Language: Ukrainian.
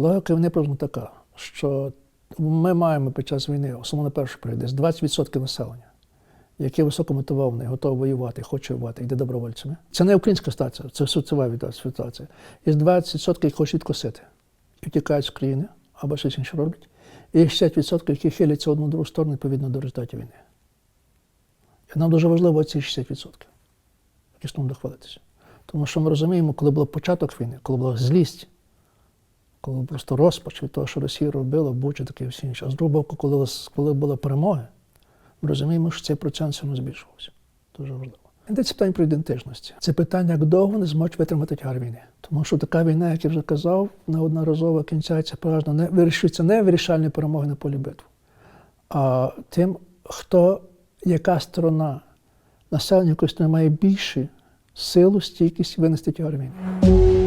Логіка війни приблизно така, що ми маємо під час війни, на перший період, десь 20% населення, яке високо мотивоване, готове воювати, хоче воювати, йде добровольцями. Це не українська ситуація, це віда- ситуація. Є 20%, які хочуть відкосити і втікають з країни, або щось інше роблять. І 60%, які хиляться в одну другу сторону відповідно до результатів війни. І нам дуже важливо ці 60%, які з ним дохвалитися. Тому що ми розуміємо, коли був початок війни, коли була злість, коли просто розпач від того, що Росія робила, Буча таке всі інші. А з другого боку, коли, коли була перемога, ми розуміємо, що цей процент все одно збільшувався. Дуже важливо. Йдеться питання про ідентичності. Це питання, як довго вони зможуть витримати тягар війни. Тому що така війна, як я вже казав, неодноразово кінчається переважно не вирішується не вирішальні перемоги на полі битв, а тим, хто, яка сторона населення якось має більше силу, стійкість винести тягар війни.